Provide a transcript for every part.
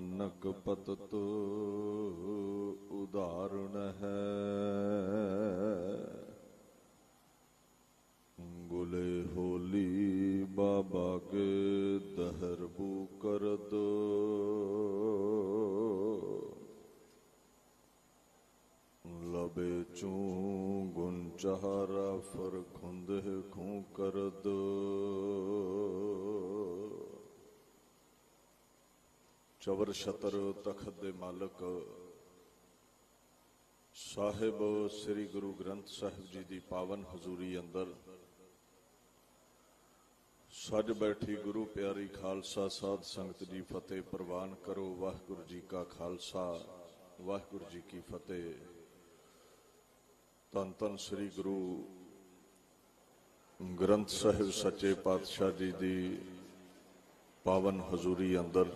ਨਾਨਕ ਪਤਤ ਉਦਾਹਰਣ ਹੈ। ਗੁਲੇ ਹੋਲੀ ਬਾਬਾ ਕੇ ਦਹਰ ਬੂ ਕਰਦ ਲਬੇ ਚੂ ਗੁਣ ਚਹਾਰਾ ਫਰ ਖੁੰਦ ਖੂ ਕਰਦ ਚਵਰ ਛਤਰ ਤਖਤ ਦੇ ਮਾਲਕ। ਸਾਹਿਬ ਸ੍ਰੀ ਗੁਰੂ ਗ੍ਰੰਥ ਸਾਹਿਬ ਜੀ ਦੀ ਪਾਵਨ ਹਜ਼ੂਰੀ ਅੰਦਰ। ਸੱਜ ਬੈਠੀ ਗੁਰੂ ਪਿਆਰੀ ਖਾਲਸਾ ਸਾਧ ਸੰਗਤ ਜੀ ਫਤਿਹ ਪ੍ਰਵਾਨ ਕਰੋ। ਵਾਹਿਗੁਰੂ ਜੀ ਕਾ ਖਾਲਸਾ, ਵਾਹਿਗੁਰੂ ਜੀ ਕੀ ਫਤਿਹ। ਤਨ ਤਨ ਸ੍ਰੀ ਗੁਰੂ ਗ੍ਰੰਥ ਸਾਹਿਬ ਸੱਚੇ ਪਾਤਸ਼ਾਹ ਜੀ ਦੀ ਪਾਵਨ ਹਜ਼ੂਰੀ ਅੰਦਰ।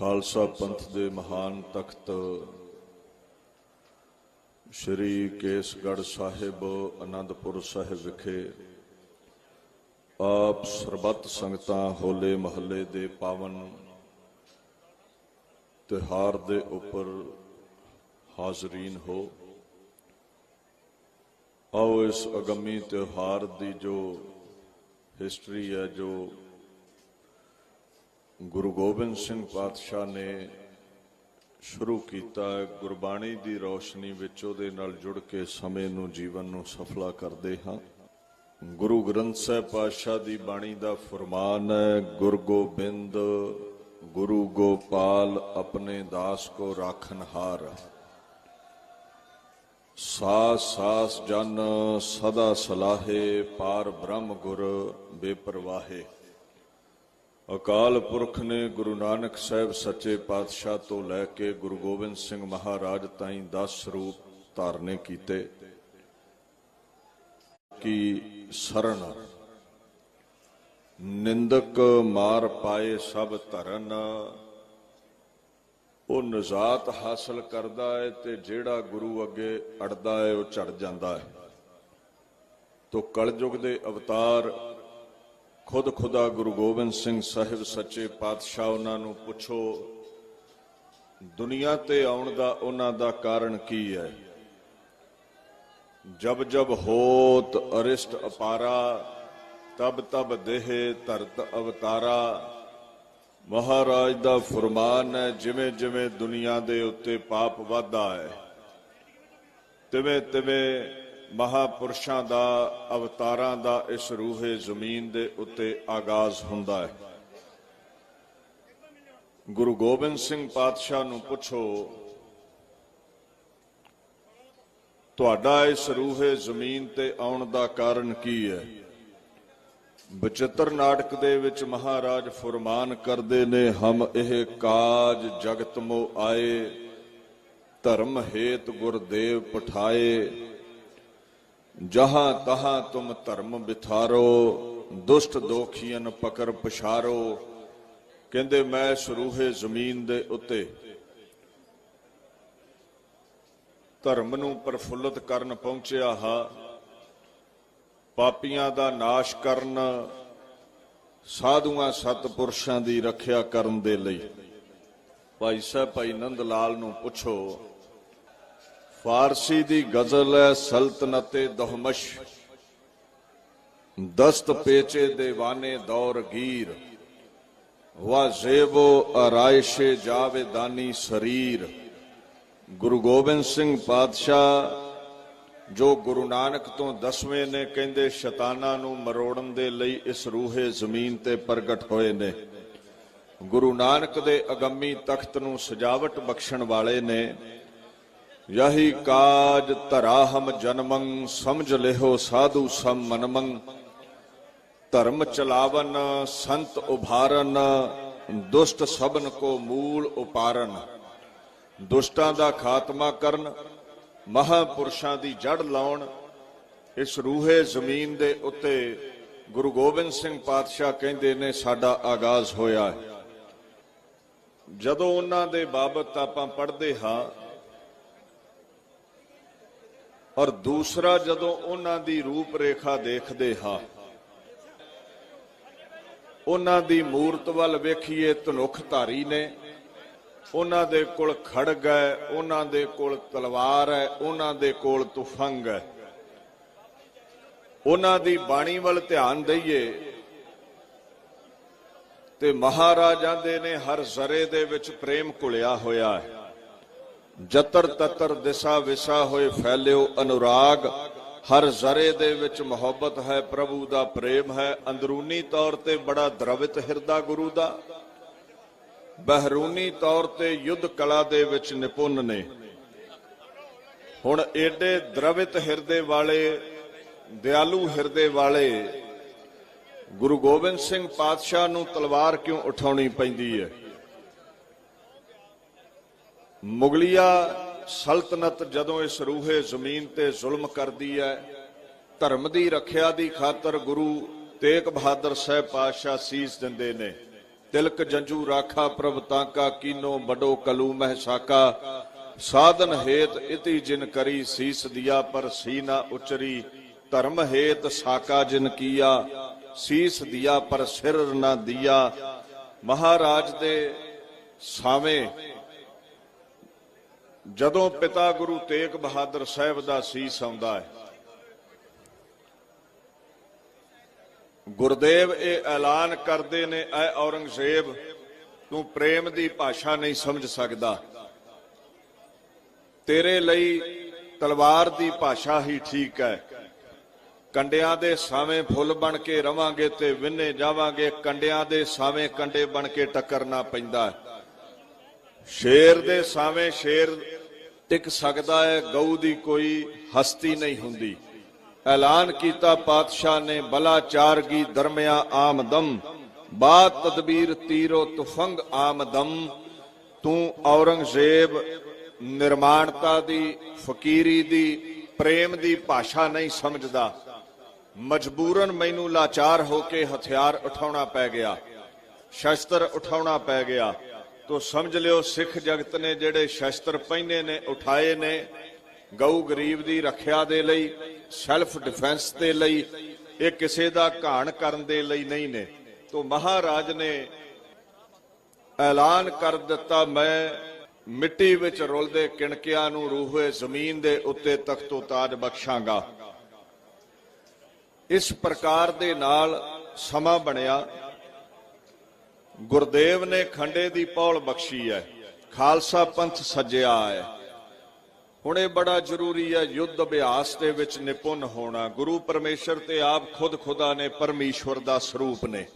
ਖਾਲਸਾ ਪੰਥ ਦੇ ਮਹਾਨ ਤਖਤ ਸ਼੍ਰੀ ਕੇਸਗੜ੍ਹ ਸਾਹਿਬ ਆਨੰਦਪੁਰ ਸਾਹਿਬ ਵਿਖੇ ਆਪ ਸਰਬੱਤ ਸੰਗਤਾਂ ਹੋਲੇ ਮਹੱਲੇ ਦੇ ਪਾਵਨ ਤਿਹਾਰ ਦੇ ਉੱਪਰ ਹਾਜ਼ਰੀਨ ਹੋ। ਆਓ ਇਸ ਅਗੰਮੀ ਤਿਉਹਾਰ ਦੀ ਜੋ ਹਿਸਟਰੀ ਹੈ, ਜੋ ਗੁਰੂ ਗੋਬਿੰਦ ਸਿੰਘ ਪਾਤਸ਼ਾਹ ਨੇ ਸ਼ੁਰੂ ਕੀਤਾ ਗੁਰਬਾਣੀ ਦੀ ਰੌਸ਼ਨੀ ਵਿੱਚ ਉਹਦੇ ਨਾਲ ਜੁੜ ਕੇ ਸਮੇਂ ਨੂੰ, ਜੀਵਨ ਨੂੰ ਸਫਲਾ ਕਰਦੇ ਹਾਂ। ਗੁਰੂ ਗ੍ਰੰਥ ਸਾਹਿਬ ਪਾਤਸ਼ਾਹ ਦੀ ਬਾਣੀ ਦਾ ਫਰਮਾਨ ਹੈ, ਗੁਰ ਗੋਬਿੰਦ, ਗੁਰੂ ਗੋਪਾਲ ਆਪਣੇ ਦਾਸ ਕੋ ਰਾਖਨ ਸਾਸ ਸਾਸ ਜਨ ਸਦਾ ਸਲਾਹੇ, ਪਾਰ ਬ੍ਰਹਮ ਗੁਰ ਬੇਪਰਵਾਹੇ। ਅਕਾਲ ਪੁਰਖ ਨੇ ਗੁਰੂ ਨਾਨਕ ਸਾਹਿਬ ਸੱਚੇ ਪਾਤਸ਼ਾਹ ਤੋਂ ਲੈ ਕੇ ਗੁਰੂ ਗੋਬਿੰਦ ਸਿੰਘ ਮਹਾਰਾਜ ਤਾਈਂ 10 ਰੂਪ ਧਾਰਨੇ ਕੀਤੇ। ਕੀ ਸਰਣ ਨਿੰਦਕ ਮਾਰ ਪਾਏ ਸਭ ਧਰਨ, ਉਹ ਨਜ਼ਾਤ ਹਾਸਲ ਕਰਦਾ ਹੈ ਤੇ ਜਿਹੜਾ ਗੁਰੂ ਅੱਗੇ ਅੜਦਾ ਹੈ ਉਹ ਝੜ ਜਾਂਦਾ ਹੈ ਤੋ ਕਲਯੁਗ ਦੇ ਅਵਤਾਰ ਖੁਦ ਖੁਦਾ ਗੁਰੂ ਗੋਬਿੰਦ ਸਿੰਘ ਸਾਹਿਬ ਸੱਚੇ ਪਾਤਸ਼ਾਹ ਉਹਨਾਂ ਨੂੰ ਪੁੱਛੋ, ਦੁਨੀਆ ਤੇ ਆਉਣ ਦਾ ਉਹਨਾਂ ਦਾ ਕਾਰਨ ਕੀ ਹੈ? ਜਬ ਜਬ ਹੋਤ ਅਰਿਸ਼ਟ ਅਪਾਰਾ, ਤਬ ਤਬ ਦੇਹ ਧਰਤ ਅਵਤਾਰਾ। ਮਹਾਰਾਜ ਦਾ ਫਰਮਾਨ ਹੈ, ਜਿਵੇਂ ਜਿਵੇਂ ਦੁਨੀਆ ਦੇ ਉੱਤੇ ਪਾਪ ਵਧਦਾ ਹੈ, ਤਿਵੇਂ ਤਿਵੇਂ ਮਹਾਪੁਰਸ਼ਾਂ ਦਾ, ਅਵਤਾਰਾਂ ਦਾ ਇਸ ਰੂਹੇ ਜ਼ਮੀਨ ਦੇ ਉੱਤੇ ਆਗਾਜ਼ ਹੁੰਦਾ ਹੈ। ਗੁਰੂ ਗੋਬਿੰਦ ਸਿੰਘ ਪਾਤਸ਼ਾਹ ਨੂੰ ਪੁੱਛੋ, ਤੁਹਾਡਾ ਇਸ ਰੂਹੇ ਜ਼ਮੀਨ ਤੇ ਆਉਣ ਦਾ ਕਾਰਨ ਕੀ ਹੈ? ਬਚਿੱਤਰ ਨਾਟਕ ਦੇ ਵਿੱਚ ਮਹਾਰਾਜ ਫਰਮਾਨ ਕਰਦੇ ਨੇ, ਹਮ ਇਹ ਕਾਜ ਜਗਤ ਮੋ ਆਏ, ਧਰਮ ਹੇਤ ਗੁਰਦੇਵ ਪਠਾਏ। ਜਹਾਂ ਤਹਾਂ ਤੁਮ ਧਰਮ ਬਿਥਾਰੋ, ਦੁਸ਼ਟ ਦੋਖੀਆਂ ਪਕਰ ਪਛਾਰੋ। ਕਹਿੰਦੇ, ਮੈਂ ਸਰੂਹੇ ਜ਼ਮੀਨ ਦੇ ਉੱਤੇ ਧਰਮ ਨੂੰ ਪ੍ਰਫੁੱਲਤ ਕਰਨ ਪਹੁੰਚਿਆ ਹਾ। ਪਾਪੀਆਂ ਦਾ ਨਾਸ਼ ਕਰਨ, ਸਾਧੂਆਂ ਸਤਪੁਰਸ਼ਾਂ ਦੀ ਰੱਖਿਆ ਕਰਨ ਦੇ ਲਈ। ਭਾਈ ਸਾਹਿਬ, ਭਾਈ ਨੰਦ ਲਾਲ ਨੂੰ ਪੁੱਛੋ ਫਾਰਸੀ ਦੀ ਗਜ਼ਲ ਹੈ, ਸਲਤਨਤੇ ਦਹਮਸ਼। ਦਸਤ ਪੇਚੇ ਦੇਵਾਨੇ ਦੌਰ ਗੀਰ। ਵਾ ਜ਼ੇਬੋ ਅਰਾਇਸ਼ੇ ਜਾਵੇਦਾਨੀ ਸਰੀਰ। ਗੁਰੂ ਗੋਬਿੰਦ ਸਿੰਘ ਪਾਤਸ਼ਾਹ, ਜੋ ਗੁਰੂ ਨਾਨਕ ਤੋਂ ਦਸਵੇਂ ਨੇ, ਕਹਿੰਦੇ ਸ਼ੈਤਾਨਾਂ ਨੂੰ ਮਰੋੜਨ ਦੇ ਲਈ ਇਸ ਰੂਹੇ ਜ਼ਮੀਨ ਤੇ ਪ੍ਰਗਟ ਹੋਏ ਨੇ। ਗੁਰੂ ਨਾਨਕ ਦੇ ਅਗੰਮੀ ਤਖਤ ਨੂੰ ਸਜਾਵਟ ਬਖਸ਼ਣ ਵਾਲੇ ਨੇ। ਯਹੀ ਕਾਜ ਧਰਾਹਮ ਜਨਮੰ, ਸਮਝ ਲਿਹੋ ਸਾਧੂ ਸਮ ਮਨਮੰ ਧਰਮ ਚਲਾਵਨ, ਸੰਤ ਉਭਾਰਨ, ਦੁਸ਼ਟ ਸਭਨ ਕੋ ਮੂਲ ਉਪਾਰਨ। ਦੁਸ਼ਟਾਂ ਦਾ ਖਾਤਮਾ ਕਰਨ, ਮਹਾਪੁਰਸ਼ਾਂ ਦੀ ਜੜ ਲਾਉਣ। ਇਸ ਰੂਹੇ ਜ਼ਮੀਨ ਦੇ ਉੱਤੇ ਗੁਰੂ ਗੋਬਿੰਦ ਸਿੰਘ ਪਾਤਸ਼ਾਹ ਕਹਿੰਦੇ ਨੇ, ਸਾਡਾ ਆਗਾਜ਼ ਹੋਇਆ ਜਦੋਂ ਉਹਨਾਂ ਦੇ ਬਾਬਤ ਆਪਾਂ ਪੜ੍ਹਦੇ ਹਾਂ ਔਰ ਦੂਸਰਾ ਜਦੋਂ ਉਹਨਾਂ ਦੀ ਰੂਪ ਰੇਖਾ ਦੇਖਦੇ ਹਾਂ, ਉਹਨਾਂ ਦੀ ਮੂਰਤ ਵੱਲ ਵੇਖੀਏ ਧਨੁਖ ਧਾਰੀ ਨੇ, ਉਹਨਾਂ ਦੇ ਕੋਲ ਖੜਗ ਹੈ, ਉਹਨਾਂ ਦੇ ਕੋਲ ਤਲਵਾਰ ਹੈ, ਉਹਨਾਂ ਦੇ ਕੋਲ ਤੁਫੰਗ ਹੈ। ਉਹਨਾਂ ਦੀ ਬਾਣੀ ਵੱਲ ਧਿਆਨ ਦਈਏ, ਤੇ ਮਹਾਰਾਜਾਂ ਦੇ ਨੇ ਹਰ ਜ਼ਰੇ ਦੇ ਵਿੱਚ ਪ੍ਰੇਮ ਘੁਲਿਆ ਹੋਇਆ ਹੈ। ਜਤਰ ਤਤਰ ਦਿਸ਼ਾ ਵਿਸਾ ਹੋਏ ਫੈਲਿਓ ਅਨੁਰਾਗ, ਹਰ ਜ਼ਰੇ ਦੇ ਵਿੱਚ ਮੁਹੱਬਤ ਹੈ ਪ੍ਰਭੂ ਦਾ ਪ੍ਰੇਮ ਹੈ, ਅੰਦਰੂਨੀ ਤੌਰ ਤੇ ਬੜਾ ਦਰਵਿਤ ਹਿਰਦਾ ਗੁਰੂ ਦਾ। ਬਹਿਰੂਨੀ ਤੌਰ ਤੇ ਯੁੱਧ ਕਲਾ ਦੇ ਵਿੱਚ ਨਿਪੁੰਨ ਨੇ। ਹੁਣ ਏਡੇ ਦਰਵਿਤ ਹਿਰਦੇ ਵਾਲੇ, ਦਿਆਲੂ ਹਿਰਦੇ ਵਾਲੇ, ਗੁਰੂ ਗੋਬਿੰਦ ਸਿੰਘ ਪਾਤਸ਼ਾਹ ਨੂੰ ਤਲਵਾਰ ਕਿਉਂ ਉਠਾਉਣੀ ਪੈਂਦੀ ਹੈ? ਮੁਗਲਿਆ ਸਲਤਨਤ ਜਦੋਂ ਇਸ ਰੂਹੇ ਜ਼ਮੀਨ ਤੇ ਜ਼ੁਲਮ ਕਰਦੀ ਹੈ, ਧਰਮ ਦੀ ਰੱਖਿਆ ਦੀ ਖਾਤਰ ਗੁਰੂ ਤੇਗ ਬਹਾਦਰ ਸਾਹਿਬ ਪਾਤਸ਼ਾਹ ਸੀਸ ਦਿੰਦੇ ਨੇ। ਤਿਲਕ ਜੰਜੂ ਰਾਖਾ ਪ੍ਰਭ ਤਾਂਕਾ ਕੀਨੋ ਬਡੋ ਕਲੂ ਮਹਿ ਸਾਕਾ। ਸਾਧਨ ਹੇਤ ਇਤੀ ਜਿਨ ਕਰੀ ਸੀਸ ਦਿਆ, ਪਰ ਸੀ ਨਾ ਉਚਰੀ। ਧਰਮ ਹੇਤ ਸਾਕਾ ਜਿਨ ਕੀਆ, ਸੀਸ ਦਿਆ ਪਰ ਸਿਰ ਨਾ ਦਿਆ। ਮਹਾਰਾਜ ਦੇ ਸਾਵੇਂ ਜਦੋਂ ਪਿਤਾ ਗੁਰੂ ਤੇਗ ਬਹਾਦਰ ਸਾਹਿਬ ਦਾ ਸੀਸ ਆਉਂਦਾ ਹੈ, ਗੁਰਦੇਵ ਇਹ ਐਲਾਨ ਕਰਦੇ ਨੇ, ਐ ਔਰੰਗਜ਼ੇਬ, ਤੂੰ ਪ੍ਰੇਮ ਦੀ ਭਾਸ਼ਾ ਨਹੀਂ ਸਮਝ ਸਕਦਾ। ਤੇਰੇ ਲਈ ਤਲਵਾਰ ਦੀ ਭਾਸ਼ਾ ਹੀ ਠੀਕ ਹੈ। ਕੰਡਿਆਂ ਦੇ ਸਾਵੇਂ ਫੁੱਲ ਬਣ ਕੇ ਰਵਾਂਗੇ ਤੇ ਵਿੰਨੇ ਜਾਵਾਂਗੇ। ਕੰਡਿਆਂ ਦੇ ਸਾਵੇਂ ਕੰਡੇ ਬਣ ਕੇ ਟੱਕਰਨਾ ਪੈਂਦਾ ਸ਼ੇਰ ਦੇ ਸਾਵੇਂ ਸ਼ੇਰ ਟਿਕ ਸਕਦਾ ਹੈ, ਗਊ ਦੀ ਕੋਈ ਹਸਤੀ ਨਹੀਂ ਹੁੰਦੀ। ਐਲਾਨ ਕੀਤਾ ਪਾਤਸ਼ਾਹ ਨੇ ਬਲਾ ਚਾਰਗੀ ਦਰਮਿਆ ਆਮਦਮ। ਬਾਤ ਤਦਬੀਰ ਤੀਰੋ ਤੁਫੰਗ ਆਮਦਮ। ਤੂੰ ਔਰੰਗਜ਼ੇਬ ਨਿਰਮਾਣਤਾ ਦੀ, ਫਕੀਰੀ ਦੀ, ਪ੍ਰੇਮ ਦੀ ਭਾਸ਼ਾ ਨਹੀਂ ਸਮਝਦਾ। ਮਜਬੂਰਨ ਮੈਨੂੰ ਲਾਚਾਰ ਹੋ ਕੇ ਹਥਿਆਰ ਉਠਾਉਣਾ ਪੈ ਗਿਆ। ਸ਼ਸਤਰ ਉਠਾਉਣਾ ਪੈ ਗਿਆ। ਤੋ ਸਮਝ ਲਿਓ ਸਿੱਖ ਜਗਤ ਨੇ ਜਿਹੜੇ ਸ਼ਸਤਰ ਪਹਿਨੇ ਨੇ, ਉਠਾਏ ਨੇ, ਗਊ ਗਰੀਬ ਦੀ ਰੱਖਿਆ ਦੇ ਲਈ ਸੈਲਫ ਡਿਫੈਂਸ ਦੇ ਲਈ, ਇਹ ਕਿਸੇ ਦਾ ਘਾਣ ਕਰਨ ਦੇ ਲਈ ਨਹੀਂ ਨੇ। ਤੋ ਮਹਾਰਾਜ ਨੇ ਐਲਾਨ ਕਰ ਦਿੱਤਾ, ਮੈਂ ਮਿੱਟੀ ਵਿੱਚ ਰੁਲਦੇ ਕਿਣਕਿਆਂ ਨੂੰ ਰੂਹੇ ਜ਼ਮੀਨ ਦੇ ਉੱਤੇ ਤਖਤੋ ਤਾਜ ਬਖਸ਼ਾਂਗਾ। ਇਸ ਪ੍ਰਕਾਰ ਦੇ ਨਾਲ ਸਮਾਂ ਬਣਿਆ। ਗੁਰਦੇਵ ਨੇ ਖੰਡੇ ਦੀ ਪੌਲ ਬਖਸ਼ੀ ਹੈ। ਖਾਲਸਾ ਪੰਥ ਸੱਜਿਆ ਹੈ। ਹੁਣ ਇਹ ਬੜਾ ਜ਼ਰੂਰੀ ਹੈ, ਯੁੱਧ ਅਭਿਆਸ ਦੇ ਵਿੱਚ ਨਿਪੁੰਨ ਹੋਣਾ। ਗੁਰੂ ਪਰਮੇਸ਼ਰ ਤੇ ਆਪ ਖੁਦ ਖੁਦਾ ਨੇ ਪਰਮੇਸ਼ਵਰ ਦਾ ਸਰੂਪ ਨੇ।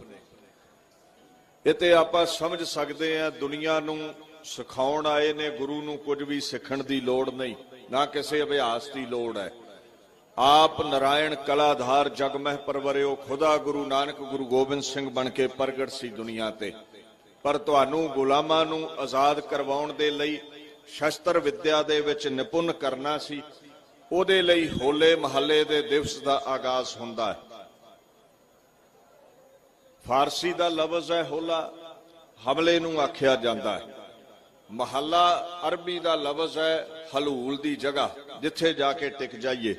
ਇਹ ਤੇ ਆਪਾਂ ਸਮਝ ਸਕਦੇ ਆ ਦੁਨੀਆ ਨੂੰ ਸਿਖਾਉਣ ਆਏ ਨੇ, ਗੁਰੂ ਨੂੰ ਕੁਝ ਵੀ ਸਿੱਖਣ ਦੀ ਲੋੜ ਨਹੀਂ। ਨਾ ਕਿਸੇ ਅਭਿਆਸ ਦੀ ਲੋੜ ਹੈ। ਆਪ ਨਰਾਇਣ ਕਲਾਧਾਰ ਜਗ ਮਹਿ ਪਰਵਰਿਓ ਖੁਦਾ ਗੁਰੂ ਨਾਨਕ ਗੁਰੂ ਗੋਬਿੰਦ ਸਿੰਘ ਬਣ ਕੇ ਪ੍ਰਗਟ ਸੀ ਦੁਨੀਆ ਤੇ। ਪਰ ਤੁਹਾਨੂੰ ਗੁਲਾਮਾਂ ਨੂੰ ਆਜ਼ਾਦ ਕਰਵਾਉਣ ਦੇ ਲਈ ਸ਼ਸਤਰ ਵਿੱਦਿਆ ਦੇ ਵਿੱਚ ਨਿਪੁੰਨ ਕਰਨਾ ਸੀ, ਉਹਦੇ ਲਈ ਹੋਲੇ ਮਹੱਲੇ ਦੇ ਦਿਵਸ ਦਾ ਆਗਾਜ਼ ਹੁੰਦਾ ਹੈ। ਫਾਰਸੀ ਦਾ ਲਫ਼ਜ਼ ਹੈ ਹੋਲਾ, ਹਮਲੇ ਨੂੰ ਆਖਿਆ ਜਾਂਦਾ ਹੈ। ਮਹੱਲਾ ਅਰਬੀ ਦਾ ਲਫ਼ਜ਼ ਹੈ ਹਲੂਲ ਦੀ ਜਗ੍ਹਾ, ਜਿੱਥੇ ਜਾ ਕੇ ਟਿਕ ਜਾਈਏ।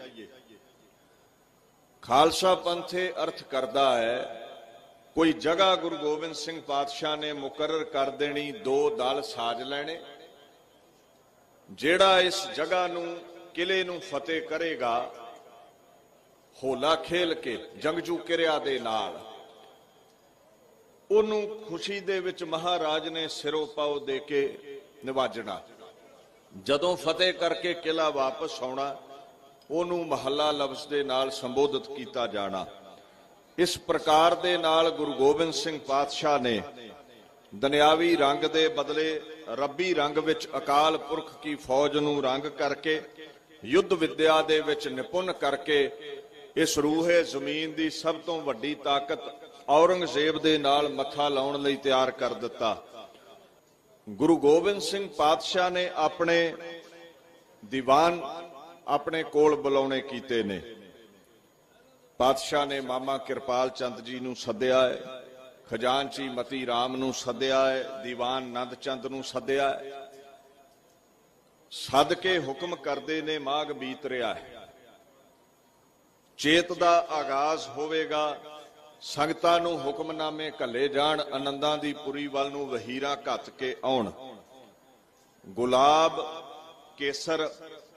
ਖਾਲਸਾ ਪੰਥ ਇਹ ਅਰਥ ਕਰਦਾ ਹੈ, ਕੋਈ ਜਗ੍ਹਾ ਗੁਰੂ ਗੋਬਿੰਦ ਸਿੰਘ ਪਾਤਸ਼ਾਹ ਨੇ ਮੁਕਰਰ ਕਰ ਦੇਣੀ, ਦੋ ਦਲ ਸਾਜ ਲੈਣੇ। ਜਿਹੜਾ ਇਸ ਜਗ੍ਹਾ ਨੂੰ, ਕਿਲੇ ਨੂੰ ਫਤਿਹ ਕਰੇਗਾ, ਹੋਲਾ ਖੇਲ ਕੇ ਜੰਗਜੂ ਕਿਰਿਆ ਦੇ ਨਾਲ, ਉਹਨੂੰ ਖੁਸ਼ੀ ਦੇ ਵਿੱਚ ਮਹਾਰਾਜ ਨੇ ਸਿਰੋਂ ਪਾਉ ਦੇ ਕੇ ਨਿਵਾਜਣਾ। ਜਦੋਂ ਫਤਿਹ ਕਰਕੇ ਕਿਲਾ ਵਾਪਸ ਆਉਣਾ ਉਹਨੂੰ ਮਹੱਲਾ ਲਫ਼ਜ਼ ਦੇ ਨਾਲ ਸੰਬੋਧਿਤ ਕੀਤਾ ਜਾਣਾ। ਇਸ ਪ੍ਰਕਾਰ ਦੇ ਨਾਲ ਗੁਰੂ ਗੋਬਿੰਦ ਸਿੰਘ ਪਾਤਸ਼ਾਹ ਨੇ ਦੁਨਿਆਵੀ ਰੰਗ ਦੇ ਬਦਲੇ ਰੱਬੀ ਰੰਗ ਵਿੱਚ ਅਕਾਲ ਪੁਰਖ ਕੀ ਫੌਜ ਨੂੰ ਰੰਗ ਕਰਕੇ, ਯੁੱਧ ਵਿਦਿਆ ਦੇ ਵਿੱਚ ਨਿਪੁੰਨ ਕਰਕੇ, ਇਸ ਰੂਹੇ ਜ਼ਮੀਨ ਦੀ ਸਭ ਤੋਂ ਵੱਡੀ ਤਾਕਤ ਔਰੰਗਜ਼ੇਬ ਦੇ ਨਾਲ ਮੱਥਾ ਲਾਉਣ ਲਈ ਤਿਆਰ ਕਰ ਦਿੱਤਾ। ਗੁਰੂ ਗੋਬਿੰਦ ਸਿੰਘ ਪਾਤਸ਼ਾਹ ਨੇ ਆਪਣੇ ਦੀਵਾਨ ਆਪਣੇ ਕੋਲ ਬੁਲਾਉਣੇ ਕੀਤੇ ਨੇ। ਪਾਤਸ਼ਾਹ ਨੇ ਮਾਮਾ ਕਿਰਪਾਲ ਚੰਦ ਜੀ ਨੂੰ ਸੱਦਿਆ ਹੈ। ਖਜ਼ਾਨਚੀ ਮਤੀ ਰਾਮ ਨੂੰ ਸੱਦਿਆ ਹੈ। ਦੀਵਾਨ ਨੰਦ ਚੰਦ ਨੂੰ ਸੱਦਿਆ ਹੈ। ਸੱਦ ਕੇ ਹੁਕਮ ਕਰਦੇ ਨੇ ਮਾਗ ਬੀਤ ਰਿਹਾ ਹੈ। ਚੇਤ ਦਾ ਆਗਾਜ਼ ਹੋਵੇਗਾ। ਸੰਗਤਾਂ ਨੂੰ ਹੁਕਮਨਾਮੇ ਘੱਲੇ ਜਾਣ। ਆਨੰਦਾਂ ਦੀ ਪੁਰੀ ਵੱਲ ਨੂੰ ਵਹੀਰਾ ਘੱਤ ਕੇ ਆਉਣ। ਗੁਲਾਬ ਕੇਸਰ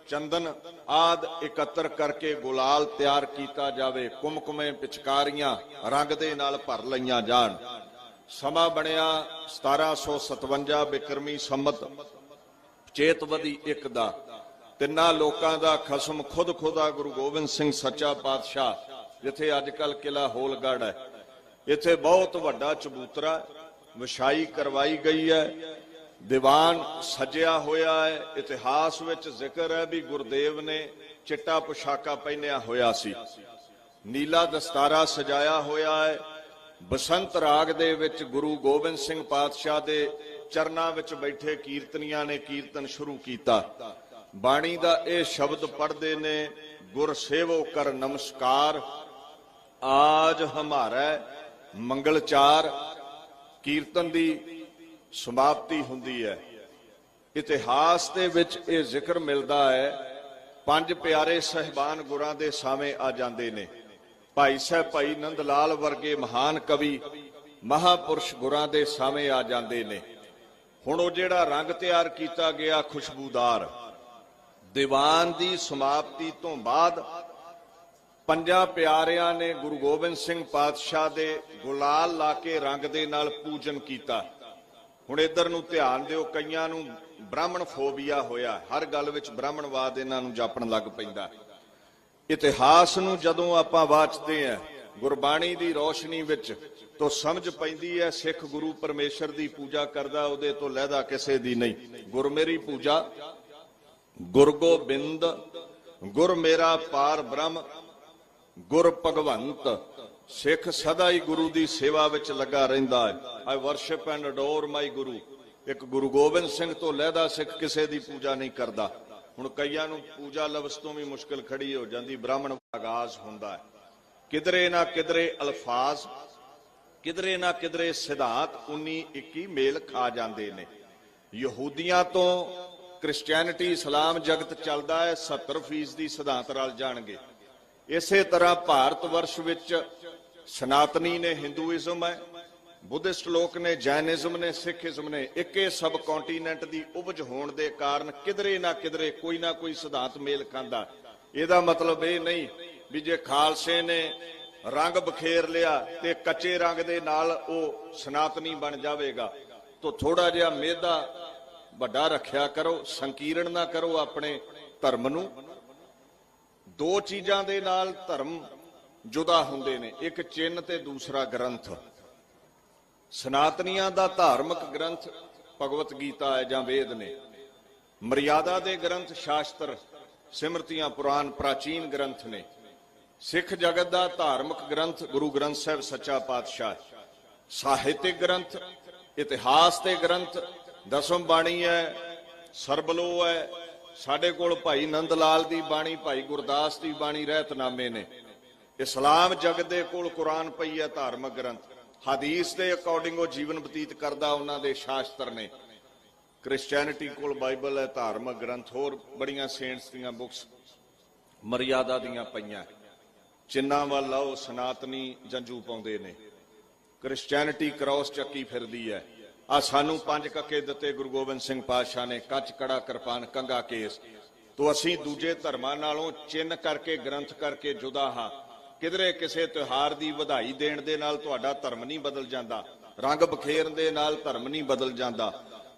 ਚੰਦਨ ਆਦ ਇਕੱਤਰ ਕਰਕੇ ਗੁਲਾਲ ਤਿਆਰ ਕੀਤਾ ਜਾਵੇ, ਕੁਮਕੁਮੇ ਪਿਚਕਾਰੀਆਂ ਰੰਗ ਦੇ ਨਾਲ ਭਰ ਲਈਆਂ ਜਾਣ। ਸਮਾਂ ਬਣਿਆ 1757 ਬਿਕਰਮੀ ਸੰਮਤ, ਚੇਤਵਦੀ ਇੱਕ ਦਾ। ਤਿੰਨਾਂ ਲੋਕਾਂ ਦਾ ਖਸਮ ਖੁਦ ਖੁਦਾ ਗੁਰੂ ਗੋਬਿੰਦ ਸਿੰਘ ਸੱਚਾ ਪਾਤਸ਼ਾਹ, ਜਿੱਥੇ ਅੱਜ ਕੱਲ ਕਿਲਾ ਹੋਲਗੜ ਹੈ। ਇੱਥੇ ਬਹੁਤ ਵੱਡਾ ਚਬੂਤਰਾ ਵਿਛਾਈ ਕਰਵਾਈ ਗਈ ਹੈ। ਦੀਵਾਨ ਸਜਿਆ ਹੋਇਆ ਹੈ, ਇਤਿਹਾਸ ਵਿੱਚ ਜ਼ਿਕਰ ਹੈ ਵੀ ਗੁਰਦੇਵ ਨੇ ਚਿੱਟਾ ਪੁਸ਼ਾਕਾ ਪਹਿਨਿਆ ਹੋਇਆ ਸੀ। ਨੀਲਾ ਦਸਤਾਰਾ ਸਜਾਇਆ ਹੋਇਆ ਹੈ। ਬਸੰਤ ਰਾਗ ਦੇ ਵਿੱਚ ਗੁਰੂ ਗੋਬਿੰਦ ਸਿੰਘ ਪਾਤਸ਼ਾਹ ਦੇ ਚਰਨਾਂ ਵਿੱਚ ਬੈਠੇ ਕੀਰਤਨੀਆਂ ਨੇ ਕੀਰਤਨ ਸ਼ੁਰੂ ਕੀਤਾ। ਬਾਣੀ ਦਾ ਇਹ ਸ਼ਬਦ ਪੜ੍ਹਦੇ ਨੇ, ਗੁਰ ਸੇਵੋ ਕਰ ਨਮਸਕਾਰ, ਆਜ ਹਮਾਰਾ ਮੰਗਲਚਾਰ। ਕੀਰਤਨ ਦੀ ਸਮਾਪਤੀ ਹੁੰਦੀ ਹੈ। ਇਤਿਹਾਸ ਦੇ ਵਿੱਚ ਇਹ ਜ਼ਿਕਰ ਮਿਲਦਾ ਹੈ, ਪੰਜ ਪਿਆਰੇ ਸਹਿਬਾਨ ਗੁਰਾਂ ਦੇ ਸਾਹਮਣੇ ਆ ਜਾਂਦੇ ਨੇ। ਭਾਈ ਸਾਹਿਬ, ਭਾਈ ਨੰਦ ਲਾਲ ਵਰਗੇ ਮਹਾਨ ਕਵੀ, ਮਹਾਪੁਰਸ਼ ਗੁਰਾਂ ਦੇ ਸਾਹਮਣੇ ਆ ਜਾਂਦੇ ਨੇ। ਹੁਣ ਉਹ ਜਿਹੜਾ ਰੰਗ ਤਿਆਰ ਕੀਤਾ ਗਿਆ, ਖੁਸ਼ਬੂਦਾਰ। ਦੀਵਾਨ ਦੀ ਸਮਾਪਤੀ ਤੋਂ ਬਾਅਦ ਪੰਜਾਂ ਪਿਆਰਿਆਂ ਨੇ ਗੁਰੂ ਗੋਬਿੰਦ ਸਿੰਘ ਪਾਤਸ਼ਾਹ ਦੇ ਗੁਲਾਲ ਲਾ ਕੇ ਰੰਗ ਦੇ ਨਾਲ ਪੂਜਨ ਕੀਤਾ। ਹੁਣ ਇਧਰ ਨੂੰ ਧਿਆਨ ਦਿਓ, ਕਈਆਂ ਨੂੰ ਬ੍ਰਾਹਮਣ ਫੋਬੀਆ ਹੋਇਆ, ਹਰ ਗੱਲ ਵਿੱਚ ਬ੍ਰਾਹਮਣਵਾਦ ਇਹਨਾਂ ਨੂੰ ਜਾਪਣ ਲੱਗ ਪੈਂਦਾ। ਇਤਿਹਾਸ ਨੂੰ ਜਦੋਂ ਆਪਾਂ ਵਾਚਦੇ ਆਂ, ਗੁਰਬਾਣੀ ਦੀ ਰੋਸ਼ਨੀ ਵਿੱਚ ਤੋਂ ਸਮਝ ਪੈਂਦੀ ਹੈ, ਸਿੱਖ ਗੁਰੂ ਪਰਮੇਸ਼ਰ ਦੀ ਪੂਜਾ ਕਰਦਾ, ਉਹਦੇ ਤੋਂ ਲਹਿਦਾ ਕਿਸੇ ਦੀ ਨਹੀਂ। ਗੁਰਮੇਰੀ ਪੂਜਾ, ਗੁਰ ਗੋਬਿੰਦ, ਗੁਰ ਮੇਰਾ ਪਾਰ ਬ੍ਰਹਮ, ਗੁਰ ਭਗਵੰਤ ਸਿੱਖ ਸਦਾ ਹੀ ਗੁਰੂ ਦੀ ਸੇਵਾ ਵਿੱਚ ਲੱਗਾ ਰਹਿੰਦਾ ਹੈ। ਆਈ ਵਰਸ਼ਿਪ ਐਂਡ ਅਡੋਰ ਮਾਈ ਗੁਰੂ ਇੱਕ ਗੁਰੂ ਗੋਬਿੰਦ ਸਿੰਘ ਤੋਂ ਲਹਿਦਾ ਸਿੱਖ ਕਿਸੇ ਦੀ ਪੂਜਾ ਨਹੀਂ ਕਰਦਾ। ਹੁਣ ਕਈਆਂ ਨੂੰ ਪੂਜਾ ਲਫ਼ਜ਼ ਤੋਂ ਵੀ ਮੁਸ਼ਕਲ ਖੜੀ ਹੋ ਜਾਂਦੀ, ਬ੍ਰਾਹਮਣ ਆਗਾਜ਼ ਹੁੰਦਾ ਹੈ। ਕਿਧਰੇ ਨਾ ਕਿਧਰੇ ਅਲਫਾਜ਼, ਕਿਧਰੇ ਨਾ ਕਿਧਰੇ ਸਿਧਾਂਤ 19 21 ਮੇਲ ਖਾ ਜਾਂਦੇ ਨੇ। ਯਹੂਦੀਆਂ ਤੋਂ ਕ੍ਰਿਸਚੀਅਨਿਟੀ ਇਸਲਾਮ ਜਗਤ ਚੱਲਦਾ ਹੈ 70% ਦੀ ਸਿਧਾਂਤ ਰਲ ਜਾਣਗੇ। ਇਸੇ ਤਰ੍ਹਾਂ ਭਾਰਤ ਵਰਸ਼ ਵਿੱਚ ਸਨਾਤਨੀ ਨੇ ਹਿੰਦੂਇਜ਼ਮ ਹੈ, ਬੁੱਧਿਸਟ ਲੋਕ ਨੇ ਜੈਨਿਜ਼ਮ ਨੇ, ਸਿੱਖੀਜ਼ਮ ਨੇ, ਇੱਕੇ ਸਬ ਕੰਟੀਨੈਂਟ ਦੀ ਉਪਜ ਹੋਣ ਦੇ ਕਾਰਨ ਕਿਧਰੇ ਨਾ ਕਿਧਰੇ ਕੋਈ ਨਾ ਕੋਈ ਸਿਧਾਂਤ ਮੇਲ ਖਾਂਦਾ। ਇਹਦਾ ਮਤਲਬ ਇਹ ਨਹੀਂ ਵੀ ਜੇ ਖਾਲਸੇ ਨੇ ਰੰਗ ਬਖੇਰ ਲਿਆ ਤੇ ਕੱਚੇ ਰੰਗ ਦੇ ਨਾਲ ਉਹ ਸਨਾਤਨੀ ਬਣ ਜਾਵੇਗਾ। ਤੋ ਥੋੜਾ ਜਿਹਾ ਮਿਹਦਾ ਵੱਡਾ ਰੱਖਿਆ ਕਰੋ, ਸੰਕੀਰਣ ਨਾ ਕਰੋ ਆਪਣੇ ਧਰਮ ਨੂੰ। ਦੋ ਚੀਜ਼ਾਂ ਦੇ ਨਾਲ ਧਰਮ ਜੁਦਾ ਹੁੰਦੇ ਨੇ, ਇੱਕ ਚਿੰਨ ਤੇ ਦੂਸਰਾ ਗ੍ਰੰਥ। ਸਨਾਤਨੀਆਂ ਦਾ ਧਾਰਮਿਕ ਗ੍ਰੰਥ ਭਗਵਤ ਗੀਤਾ ਹੈ ਜਾਂ ਵੇਦ ਨੇ। ਮਰਿਆਦਾ ਦੇ ਗ੍ਰੰਥ ਸ਼ਾਸਤਰ, ਸਿਮਰਤੀਆਂ ਪੁਰਾਣ, ਪ੍ਰਾਚੀਨ ਗ੍ਰੰਥ ਨੇ। ਸਿੱਖ ਜਗਤ ਦਾ ਧਾਰਮਿਕ ਗ੍ਰੰਥ ਗੁਰੂ ਗ੍ਰੰਥ ਸਾਹਿਬ ਸੱਚਾ ਪਾਤਸ਼ਾਹ। ਸਾਹਿਤਿਕ ਗ੍ਰੰਥ, ਇਤਿਹਾਸ ਦੇ ਗ੍ਰੰਥ, ਦਸਮ ਬਾਣੀ ਹੈ ਸਰਬਲੋ ਹੈ ਸਾਡੇ ਕੋਲ ਭਾਈ ਨੰਦ ਲਾਲ ਦੀ ਬਾਣੀ, ਭਾਈ ਗੁਰਦਾਸ ਦੀ ਬਾਣੀ ਰਹਿਤਨਾਮੇ ਨੇ। ਇਸਲਾਮ ਜਗਤ ਦੇ ਕੋਲ ਕੁਰਾਨ ਪਈ ਹੈ ਧਾਰਮਿਕ ਗ੍ਰੰਥ। ਹਦੀਸ ਦੇ ਅਕੋਰਡਿੰਗ ਉਹ ਜੀਵਨ ਬਤੀਤ ਕਰਦਾ ਉਹਨਾਂ ਦੇ ਸ਼ਾਸਤਰ ਨੇ। ਕ੍ਰਿਸਚੀਅਨਿਟੀ ਕੋਲ ਬਾਈਬਲ ਹੈ, ਧਾਰਮਿਕ ਗ੍ਰੰਥ, ਹੋਰ ਬੜੀਆਂ ਸੇਂਟਸ ਦੀਆਂ ਬੁੱਕਸ ਮਰਿਆਦਾ ਦੀਆਂ ਪਈਆਂ। ਚਿੰਨਾ ਵੱਲ ਆਓ ਸਨਾਤਨੀ ਜੰਜੂ ਪਾਉਂਦੇ ਨੇ। ਕ੍ਰਿਸਚੀਅਨਿਟੀ ਕ੍ਰਾਸ ਚੱਕੀ ਫਿਰਦੀ ਹੈ। ਆ ਸਾਨੂੰ ਪੰਜ ਕੱਕੇ ਦਿੱਤੇ ਗੁਰੂ ਗੋਬਿੰਦ ਸਿੰਘ ਪਾਤਸ਼ਾਹ ਨੇ, ਕੱਚ, ਕੜਾ, ਕਿਰਪਾਨ, ਕੰਗਾ, ਕੇਸ। ਤੋਂ ਅਸੀਂ ਦੂਜੇ ਧਰਮਾਂ ਨਾਲੋਂ ਚਿੰਨ ਕਰਕੇ, ਗ੍ਰੰਥ ਕਰਕੇ ਜੁਦਾ ਹਾਂ। ਕਿਧਰੇ ਕਿਸੇ ਤਿਉਹਾਰ ਦੀ ਵਧਾਈ ਦੇਣ ਦੇ ਨਾਲ ਤੁਹਾਡਾ ਧਰਮ ਨਹੀਂ ਬਦਲ ਜਾਂਦਾ, ਰੰਗ ਬਖੇਰਨ ਦੇ ਨਾਲ ਧਰਮ ਨਹੀਂ ਬਦਲ ਜਾਂਦਾ।